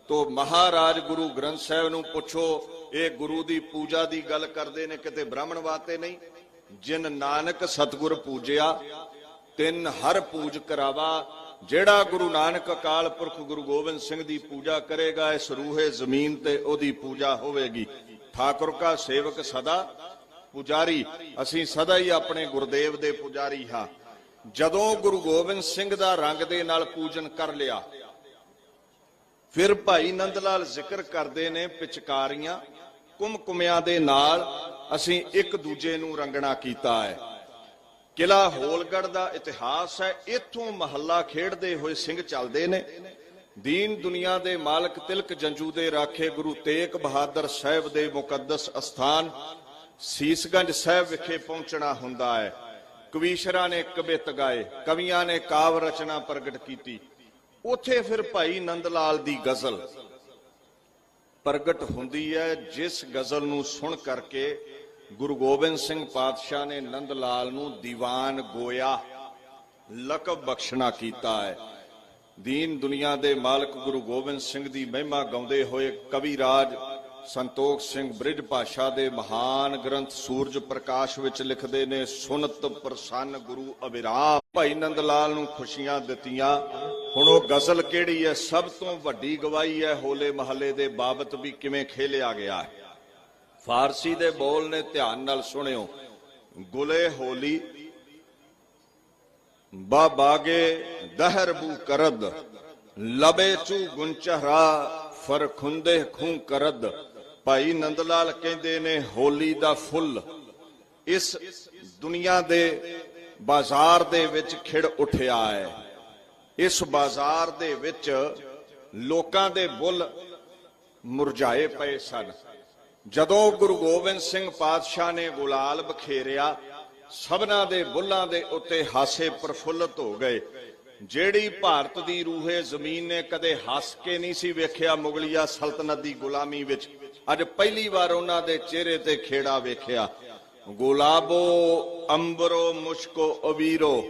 ਤੋ ਮਹਾਰਾਜ ਗੁਰੂ ਗ੍ਰੰਥ ਸਾਹਿਬ ਨੂੰ ਪੁੱਛੋ, ਇਹ ਗੁਰੂ ਦੀ ਪੂਜਾ ਦੀ ਗੱਲ ਕਰਦੇ ਨੇ, ਕਿਤੇ ਬ੍ਰਾਹਮਣਵਾਦ ਤੇ ਨਹੀਂ? ਜਿਨ ਨਾਨਕ ਸਤਗੁਰ ਪੂਜਿਆ, ਤਿੰਨ ਹਰ ਪੂਜ ਕਰਾਵਾ ਜਿਹੜਾ ਗੁਰੂ ਨਾਨਕ ਅਕਾਲ ਪੁਰਖ ਗੁਰੂ ਗੋਬਿੰਦ ਸਿੰਘ ਦੀ ਪੂਜਾ ਕਰੇਗਾ, ਇਸ ਰੂਹੇ ਜ਼ਮੀਨ ਤੇ ਉਹਦੀ ਪੂਜਾ ਹੋਵੇਗੀ। ਠਾਕੁਰ ਕਾ ਸੇਵਕ ਸਦਾ ਪੁਜਾਰੀ, ਅਸੀਂ ਸਦਾ ਹੀ ਆਪਣੇ ਗੁਰਦੇਵ ਦੇ ਪੁਜਾਰੀ ਹਾਂ। ਜਦੋਂ ਗੁਰੂ ਗੋਬਿੰਦ ਸਿੰਘ ਦਾ ਰੰਗ ਦੇ ਨਾਲ ਪੂਜਨ ਕਰ ਲਿਆ, ਫਿਰ ਭਾਈ ਨੰਦ ਲਾਲ ਜ਼ਿਕਰ ਕਰਦੇ ਨੇ ਪਿਚਕਾਰੀਆਂ, ਕੁਮਕੁਮਿਆਂ ਦੇ ਨਾਲ ਅਸੀਂ ਇੱਕ ਦੂਜੇ ਨੂੰ ਰੰਗਣਾ ਕੀਤਾ ਹੈ। ਕਿਲਾ ਹੋਲਗੜ ਦਾ ਇਤਿਹਾਸ ਹੈ, ਇੱਥੋਂ ਮਹੱਲਾ ਖੇਡਦੇ ਹੋਏ ਸਿੰਘ ਚੱਲਦੇ ਨੇ। ਦੀਨ ਦੁਨੀਆ ਦੇ ਮਾਲਕ ਤਿਲਕ ਜੰਜੂ ਦੇ ਰਾਖੇ ਗੁਰੂ ਤੇਗ ਬਹਾਦਰ ਸਾਹਿਬ ਦੇ ਮੁਕੱਦਸ ਅਸਥਾਨ ਸੀਸਗੰਜ ਸਾਹਿਬ ਵਿਖੇ ਪਹੁੰਚਣਾ ਹੁੰਦਾ ਹੈ। ਕਵੀਸ਼ਰਾਂ ਨੇ ਕਵਿਤ ਗਾਏ, ਕਵੀਆਂ ਨੇ ਕਾਵ ਰਚਨਾ ਪ੍ਰਗਟ ਕੀਤੀ। ਉਥੇ ਫਿਰ ਭਾਈ ਨੰਦ ਲਾਲ ਦੀ ਗਜ਼ਲ ਪ੍ਰਗਟ ਹੁੰਦੀ ਹੈ, ਜਿਸ ਗਜ਼ਲ ਨੂੰ ਸੁਣ ਕਰਕੇ ਗੁਰੂ ਗੋਬਿੰਦ ਸਿੰਘ ਪਾਤਸ਼ਾਹ ਨੇ ਨੰਦ ਲਾਲ ਨੂੰ ਦੀਵਾਨ ਗੋਇਆ, ਲਕਬ ਬਖਸ਼ਣਾ ਕੀਤਾ ਹੈ। ਦੀਨ ਦੁਨੀਆ ਦੇ ਮਾਲਕ ਗੁਰੂ ਗੋਬਿੰਦ ਸਿੰਘ ਦੀ ਮਹਿਮਾ ਗਾਉਂਦੇ ਹੋਏ ਕਵੀ ਰਾਜ ਸੰਤੋਖ ਸਿੰਘ ਬ੍ਰਿਜ ਭਾਸ਼ਾ ਦੇ ਮਹਾਨ ਗ੍ਰੰਥ ਸੂਰਜ ਪ੍ਰਕਾਸ਼ ਵਿੱਚ ਲਿਖਦੇ ਨੇ, ਸੁਨਤ ਪ੍ਰਸੰਨ ਗੁਰੂ ਅਵਿਰਾਮ ਭਾਈ ਨੰਦ ਲਾਲ ਨੂੰ ਖੁਸ਼ੀਆਂ ਦਿੱਤੀਆਂ, ਹੁਣ ਉਹ ਗਜ਼ਲ ਕਿਹੜੀ ਹੈ? ਸਭ ਤੋਂ ਵੱਡੀ ਗਵਾਹੀ ਹੈ ਹੋਲੇ ਮਹੱਲੇ ਦੇ ਬਾਬਤ ਵੀ ਕਿਵੇਂ ਖੇਲਿਆ ਗਿਆ ਹੈ? ਫਾਰਸੀ ਦੇ ਬੋਲ ਨੇ ਧਿਆਨ ਨਾਲ ਸੁਣਿਓ। ਗੁਲੇ ਹੋਲੀ ਬਾ ਬਾਗੇ ਕਰਦ, ਲਬੇ ਚੂ ਗੁੰਚਹਰਾ ਫਰਖੁੰਦੇ ਖੂੰ ਕਰਦ। ਭਾਈ ਨੰਦ ਲਾਲ ਕਹਿੰਦੇ ਨੇ, ਹੋਲੀ ਦਾ ਫੁੱਲ। ਇਸ ਦੁਨੀਆ ਦੇ ਬਾਜ਼ਾਰ ਦੇ ਵਿੱਚ ਖਿੜ ਉੱਠਿਆ ਹੈ। ਇਸ ਬਾਜ਼ਾਰ ਦੇ ਵਿੱਚ ਲੋਕਾਂ ਦੇ ਬੁੱਲ ਮੁਰਝਾਏ ਪਏ ਸਨ। ਜਦੋਂ ਗੁਰੂ ਗੋਬਿੰਦ ਸਿੰਘ ਪਾਤਸ਼ਾਹ ਨੇ ਗੁਲਾਲ ਬਖੇਰਿਆ, ਸਭਨਾ ਦੇ ਬੁੱਲਾਂ ਦੇ ਉੱਤੇ ਹਾਸੇ ਪ੍ਰਫੁੱਲਤ ਹੋ ਗਏ। ਜਿਹੜੀ ਭਾਰਤ ਦੀ ਰੂਹੇ ਜ਼ਮੀਨ ਨੇ ਕਦੇ ਹੱਸ ਕੇ ਨਹੀਂ ਸੀ ਵੇਖਿਆ ਮੁਗਲਿਆ ਸਲਤਨਤ ਦੀ ਗੁਲਾਮੀ ਵਿੱਚ। ਅੱਜ ਪਹਿਲੀ ਵਾਰ ਉਹਨਾਂ ਦੇ ਚਿਹਰੇ ਤੇ ਖੇੜਾ ਵੇਖਿਆ। ਗੁਲਾਬੋ, ਅੰਬਰੋ, ਮੁਸ਼ਕੋ, ਅਵੀਰੋ,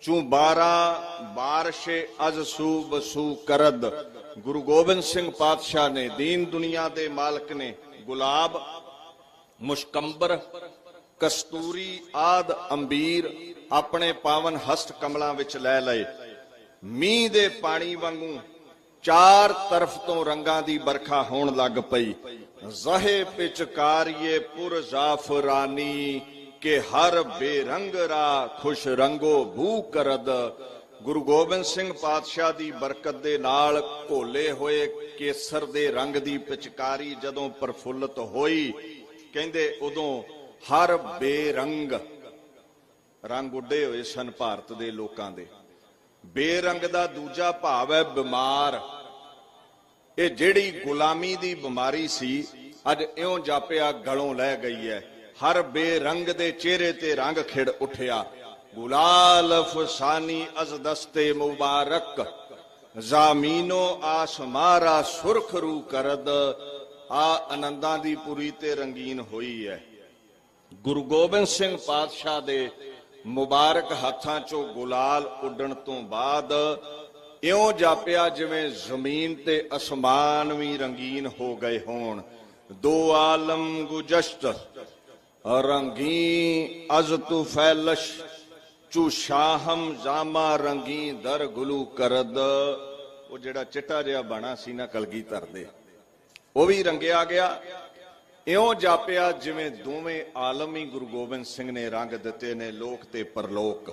ਚੂ ਬਾਰਾ, ਬਾਰਸ਼ੇ, ਅਜ ਬਸੂ, ਕਰਦ। ਗੁਰੂ ਗੋਬਿੰਦ ਸਿੰਘ ਪਾਤਸ਼ਾਹ ਨੇ, ਦੀਨ ਦੁਨੀਆ ਦੇ ਮਾਲਕ ਨੇ ਗੁਲਾਬ, ਮੁਸ਼ਕੰਬਰ, ਕਸਤੂਰੀ, ਆਦ ਅੰਬੀਰ ਆਪਣੇ ਪਾਵਨ ਹਸਤ ਕਮਲਾਂ ਵਿੱਚ ਲੈ ਲਏ। ਮੀਂਹ ਦੇ ਪਾਣੀ ਵਾਂਗੂ ਚਾਰ ਤਰਫ ਤੋਂ ਰੰਗਾਂ ਦੀ ਬਰਖਾ ਹੋਣ ਲੱਗ ਪਈ। ਜ਼ਹੇ ਪਿਚਕਾਰੀਏ ਪੁਰ ਜ਼ਾਫਰਾਨੀ ਕਿ ਹਰ ਬੇਰੰਗ ਰਾ ਖੁਸ਼ ਰੰਗੋ ਬੂ ਕਰਦ ਗੁਰੂ ਗੋਬਿੰਦ ਸਿੰਘ ਪਾਤਸ਼ਾਹ ਦੀ ਬਰਕਤ ਦੇ ਨਾਲ ਘੋਲੇ ਹੋਏ ਕੇਸਰ ਦੇ ਰੰਗ ਦੀ ਪਿਚਕਾਰੀ ਜਦੋਂ ਪ੍ਰਫੁੱਲਤ ਹੋਈ, ਕਹਿੰਦੇ ਉਦੋਂ ਹਰ ਬੇਰੰਗ ਰੰਗ ਉੱਡੇ ਹੋਏ ਸਨ ਭਾਰਤ ਦੇ ਲੋਕਾਂ ਦੇ। ਬੇਰੰਗ ਦਾ ਦੂਜਾ ਭਾਵ ਹੈ ਬਿਮਾਰ। ਇਹ ਜਿਹੜੀ ਗੁਲਾਮੀ ਦੀ ਬਿਮਾਰੀ ਸੀ, ਅੱਜ ਇਉਂ ਜਾਪਿਆ ਗਲੋਂ ਲੈ ਗਈ ਹੈ। ਹਰ ਬੇਰੰਗ ਦੇ ਚਿਹਰੇ ਤੇ ਰੰਗ ਖਿੜ ਉੱਠਿਆ। ਗੁਲਾਲ ਫਸਾਨੀ ਅਜ਼ ਦਸਤੇ ਮੁਬਾਰਕਜ਼ਾਮੀਨੋ ਆਸਮਾਰਾ ਸੁਰਖ ਰੂ ਕਰਦ ਆ ਆਨੰਦਾਂ ਦੀ ਪੁਰੀ ਤੇ ਰੰਗੀਨ ਹੋਈ ਹੈ ਗੁਰੂ ਗੋਬਿੰਦ ਸਿੰਘ ਪਾਤਸ਼ਾਹ ਦੇ ਮੁਬਾਰਕ ਹੱਥਾਂ ਚੋਂ ਗੁਲਾਲ ਉੱਡਣ ਤੋਂ ਬਾਅਦ ਇਉਂ ਜਾਪਿਆ ਜਿਵੇਂ ਜ਼ਮੀਨ ਤੇ ਅਸਮਾਨ ਵੀ ਰੰਗੀਨ ਹੋ ਗਏ ਹੋਣ ਦੋ ਆਲਮ ਗੁਜਸ਼ਤ ਰੰਗੀ ਅਜ਼ ਤੂ ਫੈਲਸ਼ ਚੂ ਜਾਮਾ ਰੰਗੀ ਦਰ ਗੁਲੂ ਕਰਦ। ਉਹ ਜਿਹੜਾ ਚਿੱਟਾ ਜਿਹਾ ਬਾਣਾ ਸੀ ਨਾ ਕਲਗੀ ਧਰਦੇ ਉਹ ਵੀ ਰੰਗਿਆ ਗਿਆ। ਇਉਂ ਜਾਪਿਆ ਜਿਵੇਂ ਦੋਵੇਂ ਆਲਮ ਗੁਰੂ ਗੋਬਿੰਦ ਸਿੰਘ ਨੇ ਰੰਗ ਦਿੱਤੇ ਨੇ ਲੋਕ ਤੇ ਪਰਲੋਕ।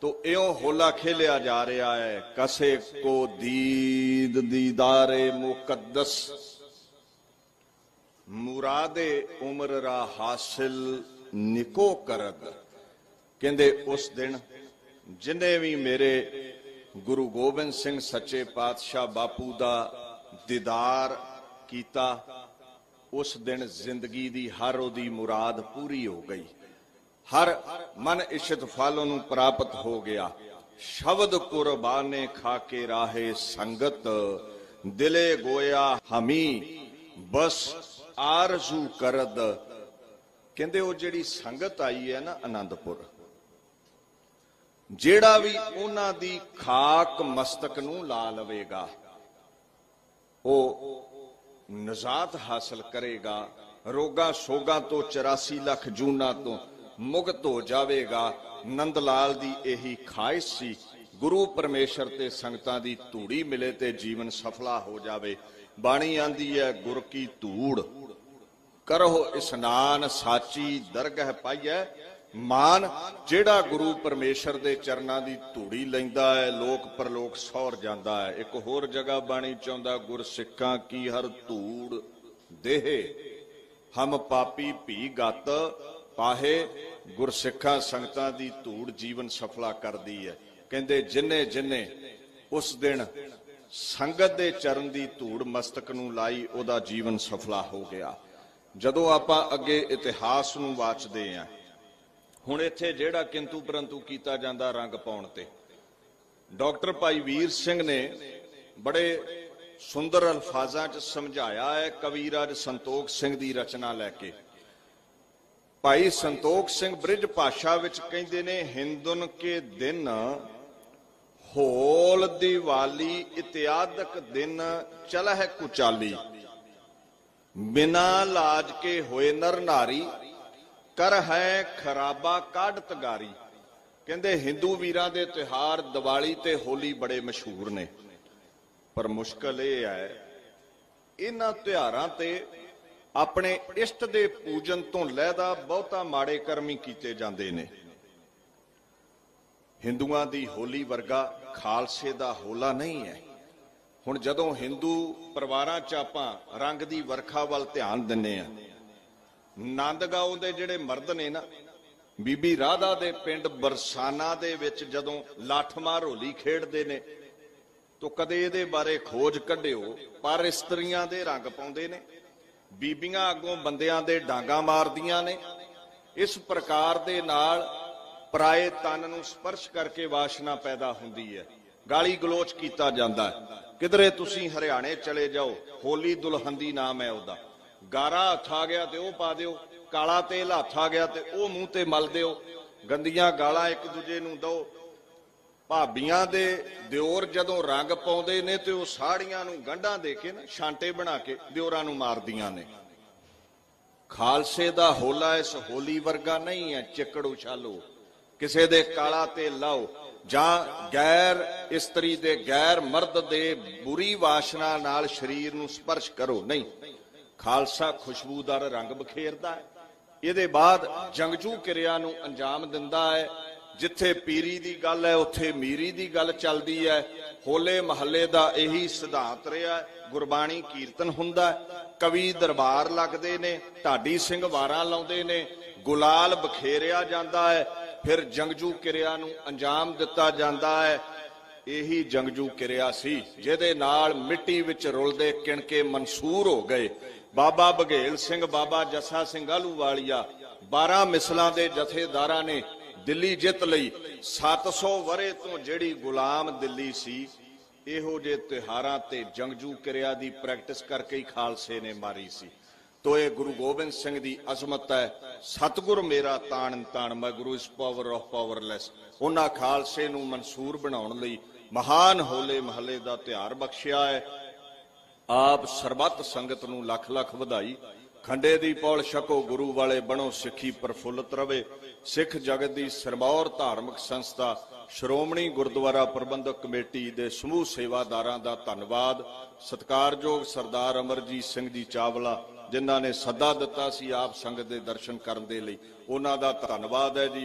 ਤੋ ਇਉਂ ਹੋਲਾ ਖੇਲਿਆ ਜਾ ਰਿਹਾ ਹੈ। ਕਸੇ ਕੋ ਦੀਦ ਦੀਦਾਰੇ ਮੁਕੱਦਸ। ਮੁਰਾਦੇ ਉਮਰ ਰਾ ਹਾਸਿਲ ਨਿਕੋ ਕਰਦ। ਕਹਿੰਦੇ ਉਸ ਦਿਨ ਜਿਨੇ ਵੀ ਮੇਰੇ ਗੁਰੂ ਗੋਬਿੰਦ ਸਿੰਘ ਸੱਚੇ ਪਾਤਸ਼ਾਹ ਬਾਪੂ ਦਾ ਦੀਦਾਰ ਕੀਤਾ, ਉਸ ਦਿਨ ਜ਼ਿੰਦਗੀ ਦੀ ਹਰ ਉਹਦੀ ਮੁਰਾਦ ਪੂਰੀ ਹੋ ਗਈ। ਹਰ ਮਨ ਇਸ਼ਤ ਫਲ ਨੂੰ ਪ੍ਰਾਪਤ ਹੋ ਗਿਆ। ਸ਼ਬਦ ਕੁਰਬਾਨੇ ਖਾ ਕੇ ਰਾਹੇ ਸੰਗਤ, ਦਿਲੇ ਗੋਇਆ ਹਮੀ, ਬਸ ਆਰਜ਼ੂ ਕਰਦ। ਕਹਿੰਦੇ ਉਹ ਜਿਹੜੀ ਸੰਗਤ ਆਈ ਹੈ ਨਾ ਆਨੰਦਪੁਰ ਜਿਹੜਾ ਵੀ ਉਹਨਾਂ ਦੀ ਖਾਕ ਮਸਤਕ ਨੂੰ ਲਾ ਲਵੇਗਾ, ਉਹ ਨਜ਼ਾਤ ਹਾਸਲ ਕਰੇਗਾ, ਰੋਗਾ ਸੋਗਾ ਤੋਂ 84 ਲੱਖ ਜੂਨਾ ਤੋਂ ਮੁਕਤ ਹੋ ਜਾਵੇਗਾ। ਨੰਦ ਲਾਲ ਦੀ ਇਹੀ ਖਾਹਿਸ਼ ਸੀ, ਗੁਰੂ ਪਰਮੇਸ਼ਰ ਤੇ ਸੰਗਤਾਂ ਦੀ ਧੂੜੀ ਮਿਲੇ ਤੇ ਜੀਵਨ ਸਫਲਾ ਹੋ ਜਾਵੇ। ਬਾਣੀ ਆਂਦੀ ਹੈ, ਗੁਰ ਕੀ ਧੂੜ ਕਰੋ ਇਸਨਾਨ ਸਾਚੀ ਦਰਗਹ ਪਾਈਐ ਮਾਨ, ਜਿਹੜਾ ਗੁਰੂ ਪਰਮੇਸ਼ਰ ਦੇ ਚਰਨਾਂ ਦੀ ਧੂੜੀ ਲੈਂਦਾ ਹੈ, ਲੋਕ ਪਰਲੋਕ ਸੌਰ ਜਾਂਦਾ ਹੈ। ਇੱਕ ਹੋਰ ਜਗ੍ਹਾ ਬਾਣੀ ਚਾਹੁੰਦਾ ਗੁਰ ਸਿੱਖਾਂ ਕੀ ਹਰ ਧੂੜ ਦੇਹ, ਹਮ ਪਾਪੀ ਭੀ ਗਤ ਪਾਹੇ ਗੁਰ ਸਿੱਖਾਂ ਸੰਗਤਾਂ ਦੀ ਧੂੜ ਜੀਵਨ ਸਫਲਾ ਕਰਦੀ ਹੈ। ਕਹਿੰਦੇ ਜਿਨੇ ਜਿਨੇ ਉਸ ਦਿਨ ਸੰਗਤ ਦੇ ਚਰਨ ਦੀ ਧੂੜ ਮਸਤਕ ਨੂੰ ਲਾਈ, ਉਹਦਾ ਜੀਵਨ ਸਫਲਾ ਹੋ ਗਿਆ। ਜਦੋਂ ਆਪਾਂ ਅੱਗੇ ਇਤਿਹਾਸ ਨੂੰ ਵਾਚਦੇ ਆਂ ਹੁਣ ਇੱਥੇ ਜਿਹੜਾ ਕਿੰਤੂ ਪਰੰਤੂ ਕੀਤਾ ਜਾਂਦਾ ਰੰਗ ਪਾਉਣ ਤੇ। ਡਾਕਟਰ ਭਾਈ ਵੀਰ ਸਿੰਘ ਨੇ ਬੜੇ ਸੁੰਦਰ ਅਲਫਾਜ਼ਾਂ 'ਚ ਸਮਝਾਇਆ ਹੈ ਕਵੀਰਾਜ ਸੰਤੋਖ ਸਿੰਘ ਦੀ ਰਚਨਾ ਲੈ ਕੇ। ਭਾਈ ਸੰਤੋਖ ਸਿੰਘ ਬ੍ਰਿਜ ਭਾਸ਼ਾ ਵਿੱਚ ਕਹਿੰਦੇ ਨੇ, ਹਿੰਦੁਨ ਕੇ ਦਿਨ ਹੋਲ ਦੀਵਾਲੀ, ਇਤਿਆਦਕ ਦਿਨ ਚਲਹਿ ਕੁਚਾਲੀ। ਬਿਨਾ ਲਾਜ ਕੇ ਹੋਏ ਨਰ ਨਾਰੀ ਕਰ ਹੈ ਖਰਾਬਾ ਕਾਢ ਤਗਾਰੀ। ਕਹਿੰਦੇ ਹਿੰਦੂ ਵੀਰਾਂ ਦੇ ਤਿਹਾਰ ਦੀਵਾਲੀ ਤੇ ਹੋਲੀ ਬੜੇ ਮਸ਼ਹੂਰ ਨੇ। ਪਰ ਮੁਸ਼ਕਲ ਇਹ ਹੈ, ਇਹਨਾਂ ਤਿਉਹਾਰਾਂ ਤੇ ਆਪਣੇ ਇਸ਼ਟ ਦੇ ਪੂਜਨ ਤੋਂ ਲਹਿਦਾ ਬਹੁਤਾ ਮਾੜੇ ਕਰਮੀ ਕੀਤੇ ਜਾਂਦੇ ਨੇ। ਹਿੰਦੂਆਂ ਦੀ ਹੋਲੀ ਵਰਗਾ ਖਾਲਸੇ ਦਾ ਹੋਲਾ ਨਹੀਂ ਹੈ। ਹੁਣ ਜਦੋਂ ਹਿੰਦੂ ਪਰਿਵਾਰਾਂ 'ਚ ਆਪਾਂ ਰੰਗ ਦੀ ਵਰਖਾ ਵੱਲ ਧਿਆਨ ਦਿੰਨੇ ਆ ਨੰਦ ਦੇ ਜਿਹੜੇ ਮਰਦ ਨੇ ਨਾ, ਬੀਬੀ ਰਾਧਾ ਦੇ ਪਿੰਡ ਬਰਸਾਨਾ ਦੇ ਵਿੱਚ ਜਦੋਂ ਲਾਠਮਾਰ ਹੋਲੀ ਖੇਡਦੇ ਨੇ, ਤੋ ਕਦੇ ਇਹਦੇ ਬਾਰੇ ਖੋਜ ਕੱਢਿਓ, ਪਰ ਇਸਤਰੀਆਂ ਦੇ ਰੰਗ ਪਾਉਂਦੇ ਨੇ, ਬੀਬੀਆਂ ਅੱਗੋਂ ਬੰਦਿਆਂ ਦੇ ਡਾਂਗਾ ਮਾਰਦੀਆਂ ਨੇ, ਇਸ ਪ੍ਰਕਾਰ ਦੇ ਨਾਲ ਪਰਾਏ ਤਨ ਨੂੰ ਸਪਰਸ਼ ਕਰਕੇ ਵਾਸ਼ਨਾ ਪੈਦਾ ਹੁੰਦੀ ਹੈ, ਗਾਲੀ ਗਲੋਚ ਕੀਤਾ ਜਾਂਦਾ ਹੈ। ਕਿਧਰੇ ਤੁਸੀਂ ਹਰਿਆਣੇ ਚਲੇ ਜਾਓ, ਹੋਲੀ ਦੁਲਹਦੀ ਨਾਮ ਹੈ ਉਹਦਾ। ਗਾਰਾ ਹੱਥ ਆ ਗਿਆ ਤੇ ਉਹ ਪਾ ਦਿਓ, ਕਾਲਾ ਤੇਲ ਹੱਥ ਆ ਗਿਆ ਤੇ ਉਹ ਮੂੰਹ ਤੇ ਮਲ ਦਿਓ। ਗੰਦੀਆਂ ਗਾਲਾਂ ਇੱਕ ਦੂਜੇ ਨੂੰ ਦਿਓ। ਭਾਬੀਆਂ ਦੇ ਦਿਓਰ ਜਦੋਂ ਰੰਗ ਪਾਉਂਦੇ ਨੇ ਤੇ ਉਹ ਸਾੜੀਆਂ ਨੂੰ ਗੰਢਾਂ ਦੇ ਕੇ ਨਾ ਛਾਂਟੇ ਬਣਾ ਕੇ ਦਿਓਰਾਂ ਨੂੰ ਮਾਰਦੀਆਂ ਨੇ। ਖਾਲਸੇ ਦਾ ਹੋਲਾ ਇਸ ਹੋਲੀ ਵਰਗਾ ਨਹੀਂ ਹੈ, ਚਿੱਕੜ ਉਛਾਲੋ। ਕਿਸੇ ਦੇ ਕਾਲਾ ਤੇ ਲਾਓ, ਜਾਂ ਗੈਰ ਇਸਤਰੀ ਦੇ ਗੈਰ ਮਰਦ ਦੇ ਬੁਰੀ ਵਾਸ਼ਨਾ ਨਾਲ ਸਰੀਰ ਨੂੰ ਸਪਰਸ਼ ਕਰੋ। ਨਹੀਂ ਖਾਲਸਾ ਖੁਸ਼ਬੂਦਾਰ ਰੰਗ ਬਖੇਰਦਾ ਹੈ। ਇਹਦੇ ਬਾਅਦ ਜੰਗਜੂ ਕਿਰਿਆ ਨੂੰ ਅੰਜਾਮ ਦਿੰਦਾ ਹੈ। ਜਿੱਥੇ ਪੀਰੀ ਦੀ ਗੱਲ ਹੈ, ਉੱਥੇ ਮੀਰੀ ਦੀ ਗੱਲ ਚੱਲਦੀ ਹੈ। ਹੋਲੇ ਮਹੱਲੇ ਦਾ ਇਹੀ ਸਿਧਾਂਤ ਰਿਹਾ ਗੁਰਬਾਣੀ ਕੀਰਤਨ ਹੁੰਦਾ ਕਵੀ ਦਰਬਾਰ ਲੱਗਦੇ ਨੇ, ਢਾਡੀ ਸਿੰਘ ਵਾਰਾਂ ਲਾਉਂਦੇ ਨੇ, ਗੁਲਾਲ ਬਖੇਰਿਆ ਜਾਂਦਾ ਹੈ। ਫਿਰ ਜੰਗਜੂ ਕਿਰਿਆ ਨੂੰ ਅੰਜਾਮ ਦਿੱਤਾ ਜਾਂਦਾ ਹੈ। ਇਹੀ ਜੰਗਜੂ ਕਿਰਿਆ ਸੀ, ਜਿਹਦੇ ਨਾਲ ਮਿੱਟੀ ਵਿੱਚ ਰੁਲਦੇ ਕਿਣਕੇ ਮਨਸੂਰ ਹੋ ਗਏ। ਬਾਬਾ ਬਘੇਲ ਸਿੰਘ, ਬਾਬਾ ਜੱਸਾ ਸਿੰਘ ਆਲੂਵਾਲੀਆ 12 ਮਿਸਲਾਂ ਦੇ ਜਥੇਦਾਰਾਂ ਨੇ ਦਿੱਲੀ ਜਿੱਤ ਲਈ 700 ਵਰੇ ਤੋਂ ਜਿਹੜੀ ਗੁਲਾਮ ਦਿੱਲੀ ਸੀ, ਇਹੋ ਜੇ ਤਿਹਾਰਾਂ ਤੇ ਜੰਗਜੂ ਕਿਰਿਆ ਦੀ ਪ੍ਰੈਕਟਿਸ ਕਰਕੇ ਹੀ ਖਾਲਸੇ ਨੇ ਮਾਰੀ ਸੀ। ਤੋ ਇਹ ਗੁਰੂ ਗੋਬਿੰਦ ਸਿੰਘ ਦੀ ਅਜ਼ਮਤ ਹੈ, ਸਤਿਗੁਰ ਮੇਰਾ ਤਾਣ ਤਾਣ, ਮੈਂ ਗੁਰੂ ਇਸ ਪਾਵਰ ਆਫ ਪਾਵਰਲੈਸ ਉਹਨਾਂ ਖਾਲਸੇ ਨੂੰ ਮਨਸੂਰ ਬਣਾਉਣ ਲਈ ਮਹਾਨ ਹੋਲੇ ਮਹੱਲੇ ਦਾ ਤਿਉਹਾਰ ਬਖਸ਼ਿਆ ਹੈ। ਆਪ ਸਰਬੱਤ ਸੰਗਤ ਨੂੰ ਲੱਖ ਲੱਖ ਵਧਾਈ। ਖੰਡੇ ਦੀ ਪੌਲ ਛਕੋ, ਗੁਰੂ ਵਾਲੇ ਬਣੋ, ਸਿੱਖੀ ਪ੍ਰਫੁੱਲਤ ਰਵੇ। ਸਿੱਖ ਜਗਤ ਦੀ ਸਰਮੌਰ ਧਾਰਮਿਕ ਸੰਸਥਾ, ਸ਼੍ਰੋਮਣੀ ਗੁਰਦੁਆਰਾ ਪ੍ਰਬੰਧਕ ਕਮੇਟੀ ਦੇ ਸਮੂਹ ਸੇਵਾਦਾਰਾਂ ਦਾ ਧੰਨਵਾਦ। ਸਤਿਕਾਰਯੋਗ ਸਰਦਾਰ ਅਮਰਜੀਤ ਸਿੰਘ ਜੀ ਚਾਵਲਾ, ਜਿਨ੍ਹਾਂ ਨੇ ਸੱਦਾ ਦਿੱਤਾ ਸੀ ਆਪ ਸੰਗਤ ਦੇ ਦਰਸ਼ਨ ਕਰਨ ਦੇ ਲਈ। ਉਹਨਾਂ ਦਾ ਧੰਨਵਾਦ ਹੈ ਜੀ।